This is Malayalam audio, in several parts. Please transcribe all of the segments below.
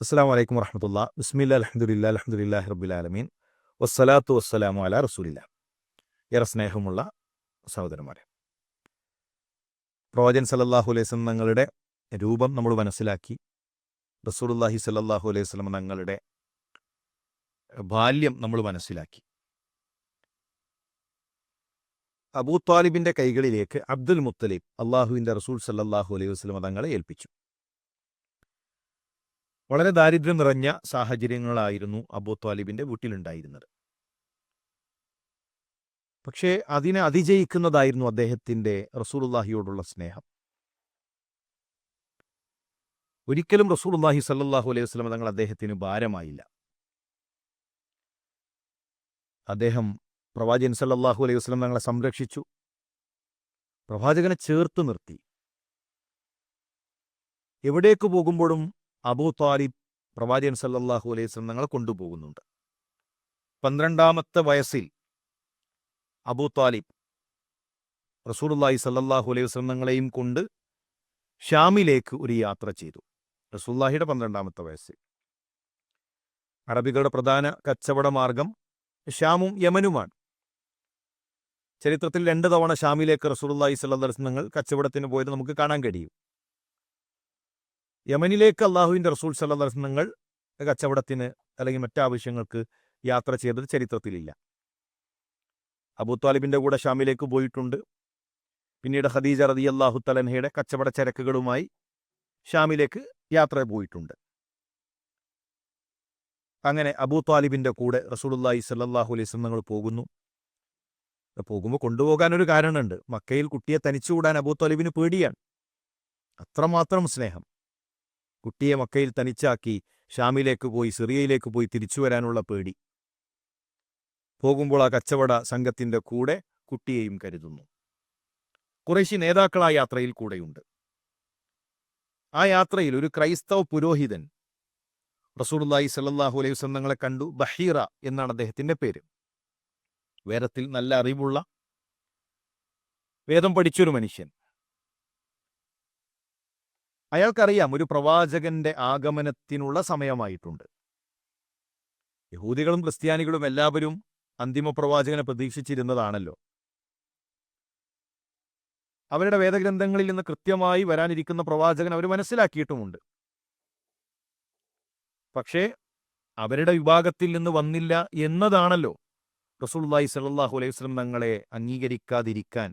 അസ്സാം വലൈക്കും വറഹമത്തുള്ള ബിസ്മില്ല അലഹമുല്ല അലഹമുല്ലാഹി റബുലാലമീൻ വസ്സലാത്തു വസ്സലാമു അല റസൂലില്ല ഏറെ സ്നേഹമുള്ള സഹോദരന്മാരെ പ്രവാചൻ സലല്ലാഹു അലൈഹി സ്വലം തങ്ങളുടെ രൂപം നമ്മൾ മനസ്സിലാക്കി. റസൂലുല്ലാഹി സലല്ലാഹു അലൈഹി സ്വലം തങ്ങളുടെ ബാല്യം നമ്മൾ മനസ്സിലാക്കി. അബൂ താലിബിന്റെ കൈകളിലേക്ക് അബ്ദുൽ മുത്തലിബ് അള്ളാഹുവിന്റെ റസൂൽ സല്ലാഹു അലൈഹി വസല്ലം തങ്ങളെ ഏൽപ്പിച്ചു. വളരെ ദാരിദ്ര്യം നിറഞ്ഞ സാഹചര്യങ്ങളായിരുന്നു അബൂ ത്വാലിബിന്റെ വീട്ടിലുണ്ടായിരുന്നത്. പക്ഷേ അതിനെ അതിജയിക്കുന്നതായിരുന്നു അദ്ദേഹത്തിന്റെ റസൂലുള്ളാഹിയോടുള്ള സ്നേഹം. ഒരിക്കലും റസൂലുള്ളാഹി സല്ലാഹു അലൈഹി വസല്ലം തങ്ങൾ അദ്ദേഹത്തിന് ഭാരമായില്ല. അദ്ദേഹം പ്രവാചകൻ സല്ലാഹു അലൈഹി വസ്ലം തങ്ങളെ സംരക്ഷിച്ചു. പ്രവാചകനെ ചേർത്ത് നിർത്തി. എവിടേക്ക് പോകുമ്പോഴും അബൂ താലിബ് പ്രവാചകൻ സല്ലാഹു അലൈഹി വസല്ലം ഞങ്ങളെ കൊണ്ടുപോകുന്നുണ്ട്. പന്ത്രണ്ടാമത്തെ വയസ്സിൽ അബൂ താലിബ് റസൂലുള്ളാഹി സല്ലാഹു അലൈഹി വസല്ലം തങ്ങളെയും കൊണ്ട് ഷ്യാമിലേക്ക് ഒരു യാത്ര ചെയ്തു. റസൂല്ലാഹിയുടെ പന്ത്രണ്ടാമത്തെ വയസ്സിൽ. അറബികളുടെ പ്രധാന കച്ചവട മാർഗം ഷ്യാമും യമനുമാണ്. ചരിത്രത്തിൽ രണ്ട് തവണ ഷാമിലേക്ക് സ്വല്ലല്ലാഹു അലൈഹി വസല്ലം കച്ചവടത്തിന് പോയത് നമുക്ക് കാണാൻ കഴിയും. യമനിലേക്ക് അള്ളാഹുവിന്റെ റസൂൽ തങ്ങൾ കച്ചവടത്തിന് അല്ലെങ്കിൽ മറ്റാവശ്യങ്ങൾക്ക് യാത്ര ചെയ്തത് ചരിത്രത്തിലില്ല. അബൂത്വാലിബിന്റെ കൂടെ ഷാമിലേക്ക് പോയിട്ടുണ്ട്. പിന്നീട് ഖദീജ റതി അള്ളാഹു തലൻഹയുടെ കച്ചവട ചരക്കുകളുമായി ഷാമിലേക്ക് യാത്ര പോയിട്ടുണ്ട്. അങ്ങനെ അബൂ താലിബിന്റെ കൂടെ റസൂലുള്ളാഹി സല്ലല്ലാഹു അലൈഹി വസല്ലം തങ്ങൾ പോകുന്നു. പോകുമ്പോൾ കൊണ്ടുപോകാൻ ഒരു കാരണമുണ്ട്. മക്കയിൽ കുട്ടിയെ തനിച്ചുകൂടാൻ അബൂ പേടിയാണ്. അത്രമാത്രം സ്നേഹം. കുട്ടിയെ മക്കയിൽ തനിച്ചാക്കി ഷാമിലേക്ക് പോയി സിറിയയിലേക്ക് പോയി തിരിച്ചു വരാനുള്ള പേടി. പോകുമ്പോൾ ആ കച്ചവട സംഘത്തിന്റെ കൂടെ കുട്ടിയെയും കരുതുന്നു. കുറേശ്ശി നേതാക്കൾ ആ യാത്രയിൽ കൂടെയുണ്ട്. ആ യാത്രയിൽ ഒരു ക്രൈസ്തവ പുരോഹിതൻ റസൂലുള്ളാഹി സല്ലാഹു അലൈഹി വസല്ലം തങ്ങളെ കണ്ടു. ബഹീറ എന്നാണ് അദ്ദേഹത്തിന്റെ പേര്. വേദത്തിൽ നല്ല അറിവുള്ള വേദം പഠിച്ചൊരു മനുഷ്യൻ. അയാൾക്കറിയാം ഒരു പ്രവാചകന്റെ ആഗമനത്തിനുള്ള സമയമായിട്ടുണ്ട്. യഹൂദികളും ക്രിസ്ത്യാനികളും എല്ലാവരും അന്തിമ പ്രവാചകനെ പ്രതീക്ഷിച്ചിരുന്നതാണല്ലോ. അവരുടെ വേദഗ്രന്ഥങ്ങളിൽ നിന്ന് കൃത്യമായി വരാനിരിക്കുന്ന പ്രവാചകൻ അവർ മനസ്സിലാക്കിയിട്ടുമുണ്ട്. പക്ഷേ അവരുടെ വിഭാഗത്തിൽ നിന്ന് വന്നില്ല എന്നതാണല്ലോ റസൂലുള്ളാഹി സ്വല്ലല്ലാഹു അലൈഹി വസല്ലം തങ്ങളെ അംഗീകരിക്കാതിരിക്കാൻ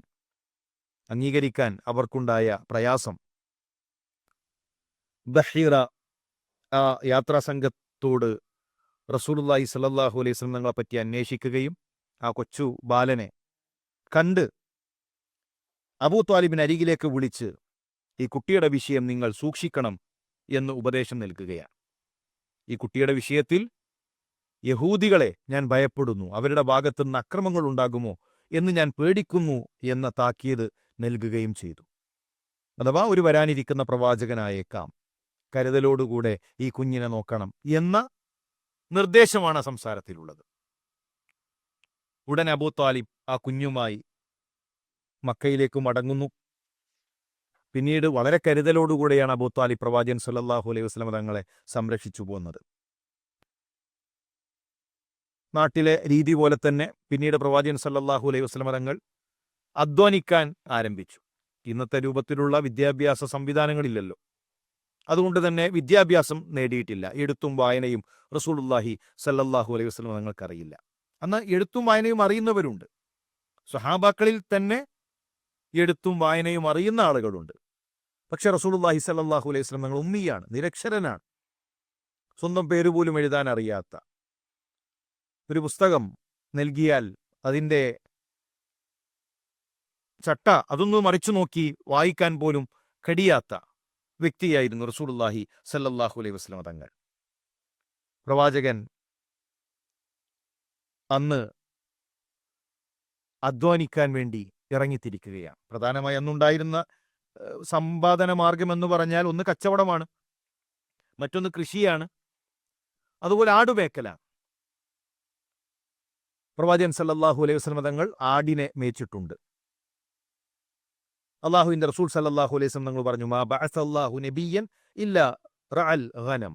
അംഗീകരിക്കാൻ അവർക്കുണ്ടായ പ്രയാസം. ബഹീറ ആ യാത്രാ സംഘത്തോട് റസൂലുള്ളാഹി സ്വല്ലല്ലാഹു അലൈഹി സ്വലങ്ങളെ പറ്റി അന്വേഷിക്കുകയും ആ കൊച്ചു ബാലനെ കണ്ട് അബൂ താലിബിന് അരികിലേക്ക് വിളിച്ച് ഈ കുട്ടിയുടെ വിഷയം നിങ്ങൾ സൂക്ഷിക്കണം എന്ന് ഉപദേശം നൽകുകയാണ്. ഈ കുട്ടിയുടെ വിഷയത്തിൽ യഹൂദികളെ ഞാൻ ഭയപ്പെടുന്നു അവരുടെ ഭാഗത്തു നിന്ന് അക്രമങ്ങൾ ഉണ്ടാകുമോ എന്ന് ഞാൻ പേടിക്കുന്നു എന്ന താക്കീത് നൽകുകയും ചെയ്തു. അഥവാ ഒരു വരാനിരിക്കുന്ന പ്രവാചകനായേക്കാം. കരുതലോടുകൂടെ ഈ കുഞ്ഞിനെ നോക്കണം എന്ന നിർദ്ദേശമാണ് സംസാരത്തിലുള്ളത്. ഉടൻ അബൂ താലിബ് ആ കുഞ്ഞുമായി മക്കയിലേക്ക് മടങ്ങുന്നു. പിന്നീട് വളരെ കരുതലോടുകൂടെയാണ് അബൂ താലിബ് പ്രവാചകൻ സല്ലാഹു അലൈഹി വസല്ലം തങ്ങളെ സംരക്ഷിച്ചു പോകുന്നത് നാട്ടിലെ രീതി പോലെ തന്നെ പിന്നീട് പ്രവാചകൻ സല്ലാഹു അലൈഹി വസല്ലം തങ്ങൾ അധ്വാനിക്കാൻ ആരംഭിച്ചു. ഇന്നത്തെ രൂപത്തിലുള്ള വിദ്യാഭ്യാസ സംവിധാനങ്ങളില്ലല്ലോ. അതുകൊണ്ട് തന്നെ വിദ്യാഭ്യാസം നേടിയിട്ടില്ല. എഴുത്തും വായനയും റസൂലുള്ളാഹി സല്ലല്ലാഹു അലൈഹി വസ്ലം തങ്ങൾക്കറിയില്ല. അന്ന് എഴുത്തും വായനയും അറിയുന്നവരുണ്ട്. സഹാബാക്കളിൽ തന്നെ എഴുത്തും വായനയും അറിയുന്ന ആളുകളുണ്ട്. പക്ഷെ റസൂലുള്ളാഹി സല്ലാഹു അലൈഹി വസ്ലം തങ്ങൾ ഉമ്മിയാണ് നിരക്ഷരനാണ്. സ്വന്തം പേര് പോലും എഴുതാൻ അറിയാത്ത ഒരു പുസ്തകം നൽകിയാൽ അതിന്റെ ചട്ട അതൊന്നും മറിച്ചു നോക്കി വായിക്കാൻ പോലും കഴിയാത്ത വ്യക്തിയായിരുന്നു റസൂലുള്ളാഹി സല്ലല്ലാഹു അലൈഹി വസ്ലമ തങ്ങൾ. പ്രവാചകൻ അന്ന് അധ്വാനിക്കാൻ വേണ്ടി ഇറങ്ങിത്തിരിക്കുകയാണ്. പ്രധാനമായി അന്നുണ്ടായിരുന്ന സമ്പാദന മാർഗം എന്ന് പറഞ്ഞാൽ ഒന്ന് കച്ചവടമാണ് മറ്റൊന്ന് കൃഷിയാണ് അതുപോലെ ആടുമേക്കലാണ് പ്രവാചകൻ സല്ലാഹു അലൈഹി വസ്ലമ തങ്ങൾ ആടിനെ മേച്ചിട്ടുണ്ട്. അള്ളാഹുവിന്റെ റസൂൽ സല്ലാഹു അലൈഹി വസല്ലം നിങ്ങൾ പറഞ്ഞു മാ ബഅസല്ലാഹു നബിയൻ ഇല്ല റഅൽ ഗനം.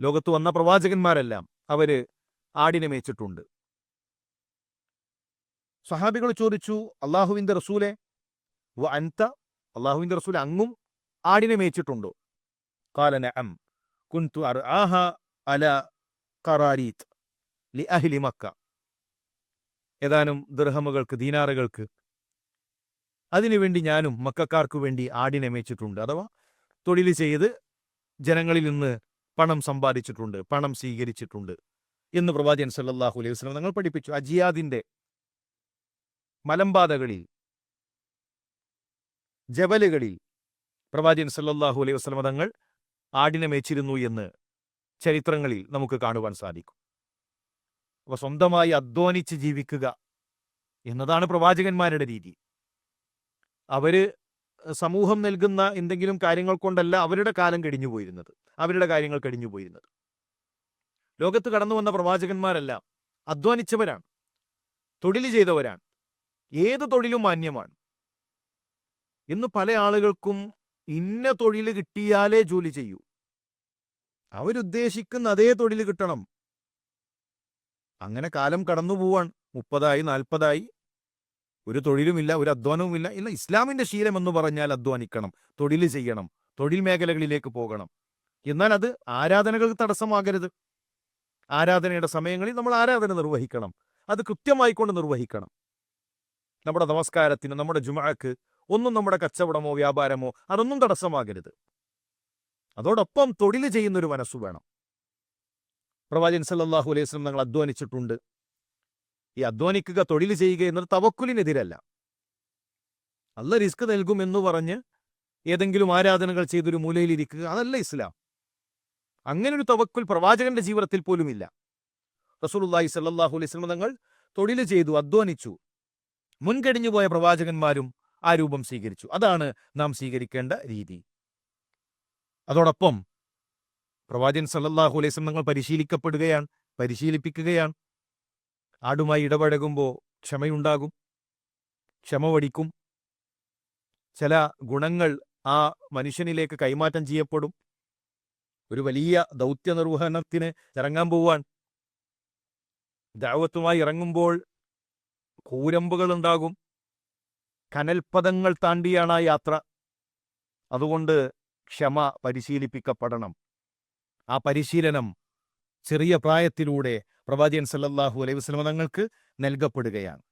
ലോകത്ത് വന്ന പ്രവാചകന്മാരെല്ലാം അവർ ആടിനെ മേച്ചിട്ടുണ്ട്. സഹാബികൾ ചോദിച്ചു അള്ളാഹുവിന്റെ റസൂലെ വ അൻത അള്ളാഹുവിന്റെ റസൂൽ അങ്ങും ആടിനെ മേച്ചിട്ടുണ്ടോ? കാലന അം കുൻതു അർആഹ അല ഖറാരീത്ത് ലി അഹ്ലി മക്ക. ഏതാനും ദർഹമുകൾക്ക് ദീനാറുകൾക്ക് അതിനുവേണ്ടി ഞാനും മക്കാർക്ക് വേണ്ടി ആടിനെ മേച്ചിട്ടുണ്ട് അഥവാ തൊഴിൽ ചെയ്ത് ജനങ്ങളിൽ നിന്ന് പണം സമ്പാദിച്ചിട്ടുണ്ട് പണം സ്വീകരിച്ചിട്ടുണ്ട് എന്ന് പ്രവാചകൻ സല്ലാഹു അലൈഹി വസല്ലം നിങ്ങൾ പഠിപ്പിച്ചു. അജിയാദിന്റെ മലമ്പാതകളിൽ ജബലുകളിൽ പ്രവാചകൻ സല്ലാഹു അലൈഹി വസല്ലം തങ്ങൾ ആടിനെ മേച്ചിരുന്നു എന്ന് ചരിത്രങ്ങളിൽ നമുക്ക് കാണുവാൻ സാധിക്കും. അപ്പൊ സ്വന്തമായി അധ്വാനിച്ച് ജീവിക്കുക എന്നതാണ് പ്രവാചകന്മാരുടെ രീതി. അവർ സമൂഹം നൽകുന്ന എന്തെങ്കിലും കാര്യങ്ങൾ കൊണ്ടല്ല അവരുടെ കാലം കഴിഞ്ഞു പോയിരുന്നത്. അവരുടെ കാര്യങ്ങൾ കഴിഞ്ഞു പോയിരുന്നത്. ലോകത്ത് കടന്നു വന്ന പ്രവാചകന്മാരെല്ലാം അധ്വാനിച്ചവരാണ്. തൊഴിൽ ചെയ്തവരാണ്. ഏത് തൊഴിലും മാന്യമാണ്. ഇന്ന് പല ആളുകൾക്കും ഇന്ന തൊഴിൽ കിട്ടിയാലേ ജോലി ചെയ്യൂ. അവരുദ്ദേശിക്കുന്ന അതേ തൊഴിൽ കിട്ടണം. അങ്ങനെ കാലം കടന്നു പോവാൻ മുപ്പതായി നാൽപ്പതായി. ഒരു തൊഴിലുമില്ല ഒരു അധ്വാനവുമില്ല ഇല്ല ഇസ്ലാമിന്റെ ശീലം എന്ന് പറഞ്ഞാൽ അധ്വാനിക്കണം തൊഴിൽ ചെയ്യണം തൊഴിൽ മേഖലകളിലേക്ക് പോകണം. എന്നാൽ അത് ആരാധനകൾക്ക് തടസ്സമാകരുത്. ആരാധനയുടെ സമയങ്ങളിൽ നമ്മൾ ആരാധന നിർവഹിക്കണം. അത് കൃത്യമായിക്കൊണ്ട് നിർവഹിക്കണം. നമ്മുടെ നമസ്കാരത്തിന് നമ്മുടെ ജുമാക്ക് ഒന്നും നമ്മുടെ കച്ചവടമോ വ്യാപാരമോ അതൊന്നും തടസ്സമാകരുത്. അതോടൊപ്പം തൊഴിൽ ചെയ്യുന്നൊരു മനസ്സ് വേണം. പ്രവാചകൻ സല്ലാഹു അലൈഹി വസല്ലം ഞങ്ങൾ അധ്വാനിച്ചിട്ടുണ്ട്. ഈ അധ്വാനിക്കുക തൊഴിൽ ചെയ്യുക എന്നത് തവക്കുലിനെതിരല്ല. അല്ല റിസ്ക് നൽകും എന്ന് പറഞ്ഞ് ഏതെങ്കിലും ആരാധനകൾ ചെയ്തൊരു മൂലയിലിരിക്കുക അതല്ല ഇസ്ലാം. അങ്ങനെ ഒരു തവക്കുൽ പ്രവാചകന്റെ ജീവിതത്തിൽ പോലുമില്ല. റസൂലുള്ളാഹി സ്വല്ലല്ലാഹു അലൈഹി വസല്ലം തങ്ങൾ തൊഴിൽ ചെയ്തു അധ്വാനിച്ചു മുൻകഴിഞ്ഞു പോയ പ്രവാചകന്മാരും ആ രൂപം സ്വീകരിച്ചു. അതാണ് നാം സ്വീകരിക്കേണ്ട രീതി. അതോടൊപ്പം പ്രവാചകൻ സ്വല്ലല്ലാഹു അലൈഹി വസല്ലം തങ്ങൾ പരിശീലിക്കപ്പെടുകയാണ് പരിശീലിപ്പിക്കുകയാണ്. ആടുമായി ഇടപഴകുമ്പോൾ ക്ഷമയുണ്ടാകും ക്ഷമ വടിക്കും. ചില ഗുണങ്ങൾ ആ മനുഷ്യനിലേക്ക് കൈമാറ്റം ചെയ്യപ്പെടും. ഒരു വലിയ ദൗത്യ നിർവഹണത്തിന് ഇറങ്ങാൻ പോവാൻ. ദാവത്തുമായി ഇറങ്ങുമ്പോൾ കൂരമ്പുകൾ ഉണ്ടാകും കനൽപദങ്ങൾ താണ്ടിയാണ് ആ യാത്ര. അതുകൊണ്ട് ക്ഷമ പരിശീലിപ്പിക്കപ്പെടണം. ആ പരിശീലനം ചെറിയ പ്രായത്തിലൂടെ പ്രവാചകൻ സല്ലാഹു അലൈഹി വസ്ലമ തങ്ങൾക്ക് നൽകപ്പെടുകയാണ്.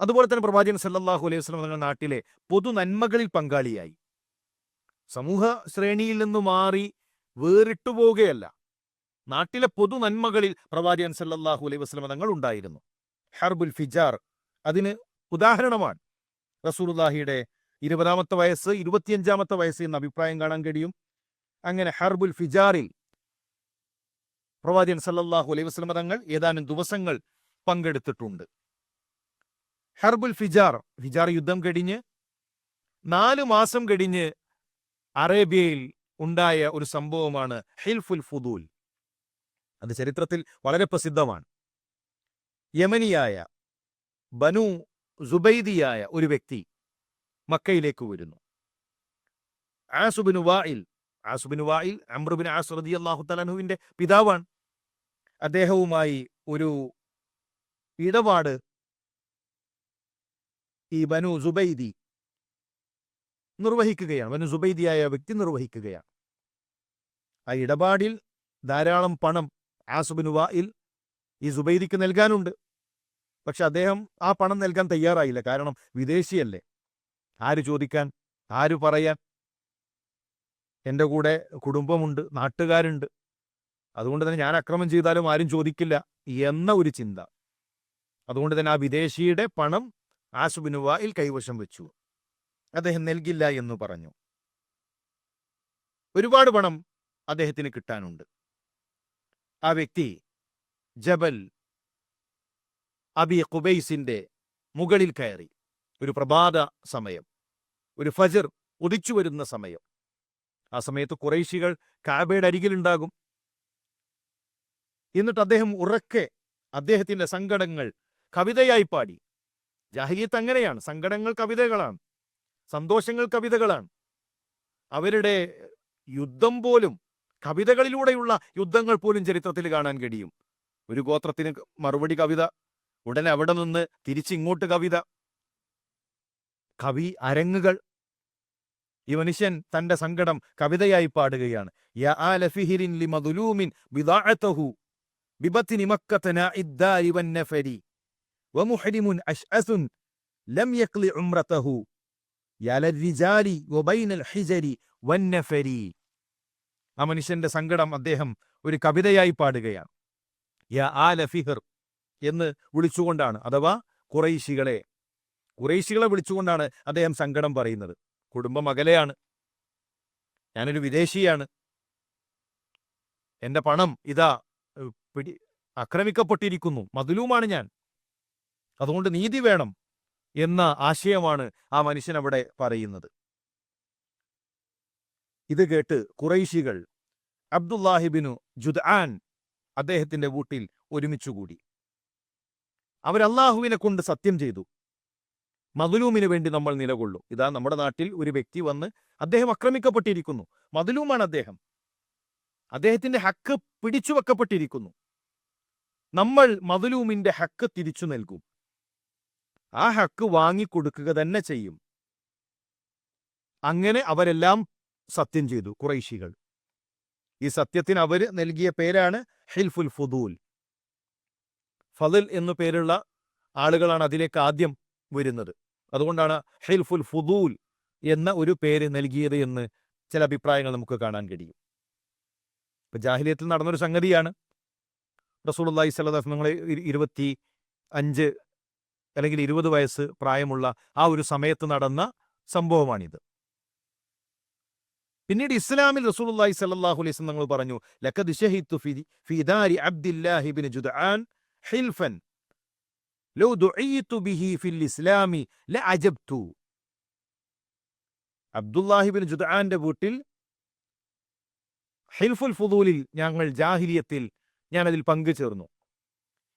അതുപോലെ തന്നെ പ്രവാചകൻ സല്ലാഹു അലൈഹി വസ്ലമ തങ്ങൾ നാട്ടിലെ പൊതു നന്മകളിൽ പങ്കാളിയായി. സമൂഹ ശ്രേണിയിൽ നിന്ന് മാറി വേറിട്ടു പോവുകയല്ല. നാട്ടിലെ പൊതു നന്മകളിൽ പ്രവാചകൻ സല്ലാഹു അലൈഹി വസ്ലമ തങ്ങൾ ഉണ്ടായിരുന്നു. ഹർബുൽ ഫിജാർ അതിന് ഉദാഹരണമാണ്. റസൂർലാഹിയുടെ ഇരുപതാമത്തെ വയസ്സ് ഇരുപത്തിയഞ്ചാമത്തെ വയസ്സ് എന്ന അഭിപ്രായം കാണാൻ കഴിയും. അങ്ങനെ ഹർബുൽ ഫിജാറിൽ പ്രവാചകൻ സല്ലല്ലാഹു അലൈഹി വസല്ലം തങ്ങൾ ഏതാനും ദിവസങ്ങൾ പങ്കെടുത്തിട്ടുണ്ട്. ഹർബുൽ ഫിജാർ ഫിജാർ യുദ്ധം കഴിഞ്ഞ് നാല് മാസം കഴിഞ്ഞ് അറേബ്യയിൽ ഉണ്ടായ ഒരു സംഭവമാണ് ഹിൽഫുൽ ഫുദൂൽ. അത് ചരിത്രത്തിൽ വളരെ പ്രസിദ്ധമാണ്. യമനിയായ ബനു സുബൈദിയായ ഒരു വ്യക്തി മക്കയിലേക്ക് വരുന്നു. ആസുബിൻ വായിൽ ആസുബിൻ വായിൽ അമ്രുബിൻ ആസ് റതി പിതാവാണ്. അദ്ദേഹവുമായി ഒരു ഇടപാട് ഈ ബനു സുബൈദി നിർവഹിക്കുകയാണ്. ബനു സുബൈദിയായ വ്യക്തി നിർവഹിക്കുകയാണ്. ആ ഇടപാടിൽ ധാരാളം പണം ആസുബിനു വായിൽ ഈ സുബൈദിക്ക് നൽകാനുണ്ട്. പക്ഷെ അദ്ദേഹം ആ പണം നൽകാൻ തയ്യാറായില്ല. കാരണം വിദേശിയല്ലേ. ആര് ചോദിക്കാൻ? ആര് പറയാൻ? എന്റെ കൂടെ കുടുംബമുണ്ട്. നാട്ടുകാരുണ്ട്. അതുകൊണ്ട് തന്നെ ഞാൻ അക്രമം ചെയ്താലും ആരും ചോദിക്കില്ല എന്ന ഒരു ചിന്ത. അതുകൊണ്ട് തന്നെ ആ വിദേശിയുടെ പണം ആസുബിനുവായിൽ കൈവശം വെച്ചു. അദ്ദേഹം നൽകില്ല എന്ന് പറഞ്ഞു. ഒരുപാട് പണം അദ്ദേഹത്തിന് കിട്ടാനുണ്ട്. ആ വ്യക്തി ജബൽ അബി കുബൈസിന്റെ മുകളിൽ കയറി. ഒരു പ്രഭാത സമയം. ഒരു ഫജർ ഉദിച്ചു വരുന്ന സമയം. ആ സമയത്ത് കുറേശികൾ കാബയുടെ അരികിലുണ്ടാകും. എന്നിട്ട് അദ്ദേഹം ഉറക്കെ അദ്ദേഹത്തിന്റെ സങ്കടങ്ങൾ കവിതയായി പാടി. ജാഹിലിയത്ത് അങ്ങനെയാണ്. സങ്കടങ്ങൾ കവിതകളാണ്. സന്തോഷങ്ങൾ കവിതകളാണ്. അവരുടെ യുദ്ധം പോലും കവിതകളിലൂടെയുള്ള യുദ്ധങ്ങൾ പോലും ചരിത്രത്തിൽ കാണാൻ കഴിയും. ഒരു ഗോത്രത്തിന് മറുപടി കവിത ഉടനെ അവിടെ നിന്ന് തിരിച്ചിങ്ങോട്ട് കവിത കവി അരങ്ങുകൾ. ഈ മനുഷ്യൻ തന്റെ സങ്കടം കവിതയായി പാടുകയാണ്. യാ ബിദാഅതഹു مكة മക്കത നാഇദ്ദാരി വന്നഫരി. വമുഹരിമുൻ അശ്അസുൻ ലം യഖ്ലി ഉംറതഹു. യാ ലരിജാലി വബൈനൽ ഹിജരി വന്നഫരി. ആ മനുഷ്യന്റെ സങ്കടം അദ്ദേഹം ഒരു കവിതയായി പാടുകയാണ്. യാ ആല ഫിഹർ എന്ന് വിളിച്ചുകൊണ്ടാണ് അഥവാ കുറൈശികളെ. കുറൈശികളെ വിളിച്ചുകൊണ്ടാണ് അദ്ദേഹം സങ്കടം പറയുന്നത്. കുടുംബം അകലെയാണ് ഞാനൊരു വിദേശിയാണ്. എന്റെ പണം ഇതാ. പിടി ആക്രമിക്കപ്പെട്ടിരിക്കുന്നു മതിലുമാണ് ഞാൻ. അതുകൊണ്ട് നീതി വേണം എന്ന ആശയമാണ് ആ മനുഷ്യൻ അവിടെ പറയുന്നത്. ഇത് കേട്ട് കുറൈശികൾ അബ്ദുല്ലാഹിബിനു ജുദ്ആൻ അദ്ദേഹത്തിന്റെ വീട്ടിൽ ഒരുമിച്ചുകൂടി അവർ അള്ളാഹുവിനെ കൊണ്ട് സത്യം ചെയ്തു. മതുലൂമിന് വേണ്ടി നമ്മൾ നിലകൊള്ളും. ഇതാ നമ്മുടെ നാട്ടിൽ ഒരു വ്യക്തി വന്ന് അദ്ദേഹം ആക്രമിക്കപ്പെട്ടിരിക്കുന്നു മതുലൂമാണ് അദ്ദേഹം. അദ്ദേഹത്തിന്റെ ഹക്ക് പിടിച്ചു വെക്കപ്പെട്ടിരിക്കുന്നു നമ്മൾ മതുലൂമിന്റെ ഹക്ക് തിരിച്ചു നൽകും. ആ ഹക്ക് വാങ്ങിക്കൊടുക്കുക തന്നെ ചെയ്യും. അങ്ങനെ അവരെല്ലാം സത്യം ചെയ്തു കുറൈശികൾ ഈ സത്യത്തിന് അവർ നൽകിയ പേരാണ് ഹിൽഫുൽ ഫുദൂൽ. ഫതിൽ എന്നു പേരുള്ള ആളുകളാണ് അതിലേക്ക് ആദ്യം വരുന്നത്. അതുകൊണ്ടാണ് ഹിൽഫുൽ ഫുദൂൽ എന്ന ഒരു പേര് നൽകിയത് എന്ന് ചില അഭിപ്രായങ്ങൾ നമുക്ക് കാണാൻ കഴിയും. ഇപ്പൊ ജാഹിലിയത്തിൽ നടന്നൊരു സംഗതിയാണ്. റസൂലുള്ളാഹി സ്വല്ലല്ലാഹു നിങ്ങൾ ഇരുപത്തി അഞ്ച് അല്ലെങ്കിൽ ഇരുപത് വയസ്സ് പ്രായമുള്ള ആ ഒരു സമയത്ത് നടന്ന സംഭവമാണിത്. പിന്നീട് ഇസ്ലാമിൽ റസൂലുള്ളാഹി സ്വല്ലല്ലാഹു അലൈഹി വസല്ലം പറഞ്ഞു ലഖദ് ഷഹിദ്തു ഫി ദാരി ഹിൽഫൻ. ലൗ ദുഈതു ബിഹി ഫിൽ ഇസ്ലാമി ലഅജബ്തു. അബ്ദുല്ലാഹി വീട്ടിൽ ഹിൽഫുൽ ഫുദൂലിൽ ഞങ്ങൾ ജാഹിലിയത്തിൽ ഞാൻ അതിൽ പങ്കുചേർന്നു.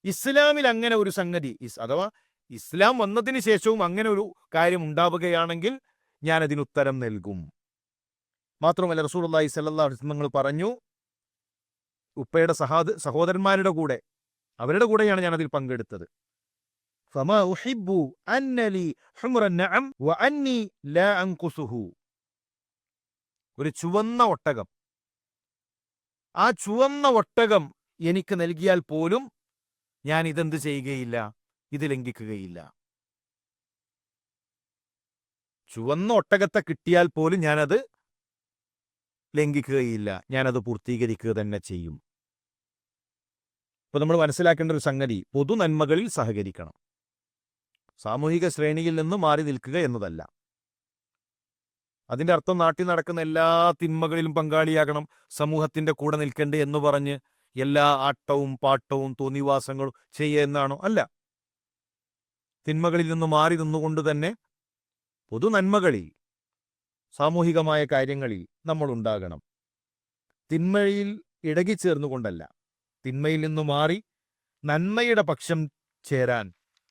ഇസ്ലാമിൽ അങ്ങനെ ഒരു സംഗതി അഥവാ ഇസ്ലാം വന്നതിന് ശേഷവും അങ്ങനെ ഒരു കാര്യം ഉണ്ടാവുകയാണെങ്കിൽ ഞാൻ അതിന് ഉത്തരം നൽകും. മാത്രമല്ല റസൂൽ അള്ളാഹി സല്ലാസ്മങ്ങൾ പറഞ്ഞു ഉപ്പയുടെ സഹാദ് സഹോദരന്മാരുടെ കൂടെ അവരുടെ കൂടെയാണ് ഞാൻ അതിൽ പങ്കെടുത്തത് ഒരു ചുവന്ന ഒട്ടകം. ആ ചുവന്ന ഒട്ടകം എനിക്ക് നൽകിയാൽ പോലും ഞാൻ ഇതെന്ത് ചെയ്യുകയില്ല ഇത് ലംഘിക്കുകയില്ല. ചുവന്ന ഒട്ടകത്തെ കിട്ടിയാൽ പോലും ഞാനത് ലംഘിക്കുകയില്ല. ഞാനത് പൂർത്തീകരിക്കുക തന്നെ ചെയ്യും. ഇപ്പൊ നമ്മൾ മനസ്സിലാക്കേണ്ട ഒരു സംഗതി പൊതു നന്മകളിൽ സഹകരിക്കണം. സാമൂഹിക ശ്രേണിയിൽ നിന്ന് മാറി നിൽക്കുക എന്നതല്ല. അതിന്റെ അർത്ഥം നാട്ടിൽ നടക്കുന്ന എല്ലാ തിന്മകളിലും പങ്കാളിയാകണം. സമൂഹത്തിന്റെ കൂടെ നിൽക്കേണ്ടേ എന്ന് പറഞ്ഞ് എല്ലാ ആട്ടവും പാട്ടവും തോന്നിവാസങ്ങളും ചെയ്യുക എന്നാണോ? അല്ല. തിന്മകളിൽ നിന്ന് മാറി നിന്നുകൊണ്ട് തന്നെ പൊതു നന്മകളിൽ സാമൂഹികമായ കാര്യങ്ങളിൽ നമ്മൾ ഉണ്ടാകണം. തിന്മയിൽ ഇടകിച്ചേർന്നുകൊണ്ടല്ല തിന്മയിൽ നിന്ന് മാറി നന്മയുടെ പക്ഷം ചേരാൻ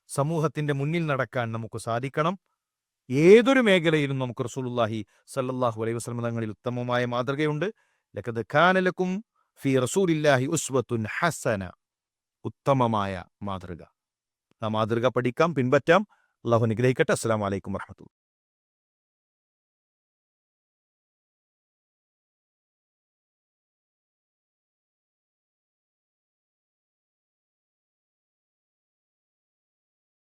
സമൂഹത്തിന്റെ മുന്നിൽ നടക്കാൻ നമുക്ക് സാധിക്കണം. ഏതൊരു മേഖലയിലും നമുക്ക് റസൂലുള്ളാഹി സല്ലാഹു അലൈഹി വസല്ലം തങ്ങളിൽ ഉത്തമമായ മാതൃകയുണ്ട്. ലക്കത് കാന ലക്കും ഫി റസൂലില്ലാഹി ഉസ്വത്തുൻ ഹസന. ഉത്തമമായ മാതൃക. ആ മാതൃക പഠിക്കാം പിൻപറ്റാം. അള്ളാഹു അനുഗ്രഹിക്കട്ടെ. അസ്സാം വലൈക്കും വറഹ്മത്തുള്ളാഹി